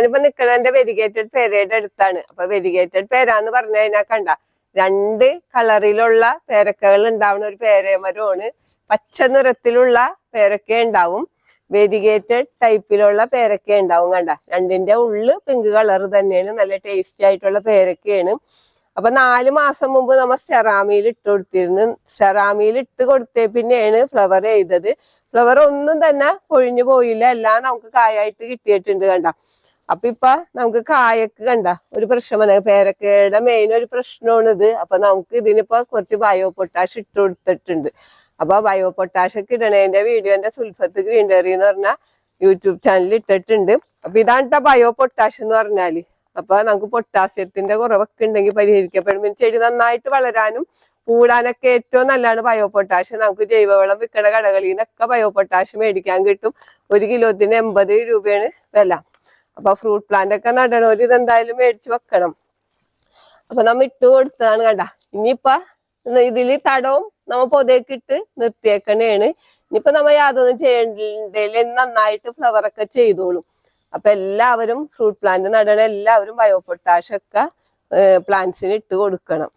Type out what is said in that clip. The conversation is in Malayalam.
ഞാനിപ്പോ നിക്കണ വെരിഗേറ്റഡ് പേരയുടെ അടുത്താണ്. അപ്പൊ വെരിഗേറ്റഡ് പേരാന്ന് പറഞ്ഞു കഴിഞ്ഞാൽ കണ്ട രണ്ട് കളറിലുള്ള പേരക്കകൾ ഉണ്ടാവുന്ന ഒരു പേരമരമാണ് പച്ച നിറത്തിലുള്ള പേരക്ക ഉണ്ടാവും. വെരിഗേറ്റഡ് ടൈപ്പിലുള്ള പേരക്ക ഉണ്ടാവും കണ്ട. രണ്ടിന്റെ ഉള്ളു പിങ്ക് കളർ തന്നെയാണ് നല്ല ടേസ്റ്റി ആയിട്ടുള്ള പേരക്കയാണ്. അപ്പൊ നാല് മാസം മുമ്പ് നമ്മ സെറാമിയിൽ ഇട്ട് കൊടുത്തിരുന്നു. സെറാമിയിൽ ഇട്ട് കൊടുത്തേ പിന്നെയാണ് ഫ്ലവർ ചെയ്തത്. ഫ്ലവർ ഒന്നും തന്നെ പൊഴിഞ്ഞു പോയില്ല. എല്ലാം നമുക്ക് കായായിട്ട് കിട്ടിയിട്ടുണ്ട് കണ്ട. അപ്പൊ ഇപ്പൊ നമുക്ക് കായക്ക് കണ്ട ഒരു പ്രശ്നമാണ് പേരക്കയുടെ മെയിൻ ഒരു പ്രശ്നമാണ് ഇത് അപ്പൊ നമുക്ക് ഇതിനിപ്പോ കുറച്ച് ബയോ പൊട്ടാഷ് ഇട്ട് കൊടുത്തിട്ടുണ്ട്. അപ്പൊ ബയോ പൊട്ടാഷ് ഒക്കെ ഇടണേന്റെ വീഡിയോന്റെ സുൽഫത്ത് ഗ്രീൻഡറി എന്ന് പറഞ്ഞ യൂട്യൂബ് ചാനലിൽ ഇട്ടിട്ടുണ്ട്. അപ്പൊ ഇതാണ് ബയോ പൊട്ടാഷ് എന്ന് പറഞ്ഞാൽ. അപ്പൊ നമുക്ക് പൊട്ടാസ്യത്തിന്റെ കുറവൊക്കെ ഉണ്ടെങ്കിൽ പരിഹരിക്കപ്പെടും. പിന്നെ ചെടി നന്നായിട്ട് വളരാനും കൂടാനൊക്കെ ഏറ്റവും നല്ലതാണ് ബയോ പൊട്ടാഷ് നമുക്ക് ജൈവവളം വിൽക്കണ കടകളിൽ നിന്നൊക്കെ ബയോ പൊട്ടാഷ് മേടിക്കാൻ കിട്ടും. ഒരു കിലോത്തിന് എൺപത് രൂപയാണ് വില. അപ്പൊ ഫ്രൂട്ട് പ്ലാന്റ് ഒക്കെ നടണം. ഒരു ഇതെന്തായാലും മേടിച്ച് വെക്കണം. അപ്പൊ നമ്മ ഇട്ട് കൊടുത്തതാണ് കണ്ട. ഇനിയിപ്പൊ ഇതിൽ തടവും നമ്മ പൊതയൊക്കെ നിർത്തിയേക്കണേണ്. ഇനിയിപ്പൊ നമ്മ യാതൊന്നും ചെയ്യണ്ടേ നന്നായിട്ട് ഫ്ലവർ ഒക്കെ ചെയ്തോളും. അപ്പൊ എല്ലാവരും ഫ്രൂട്ട് പ്ലാന്റ് നടണ. എല്ലാവരും ബയോ പൊട്ടാഷ് ഒക്കെ പ്ലാന്റ്സിന് ഇട്ട് കൊടുക്കണം.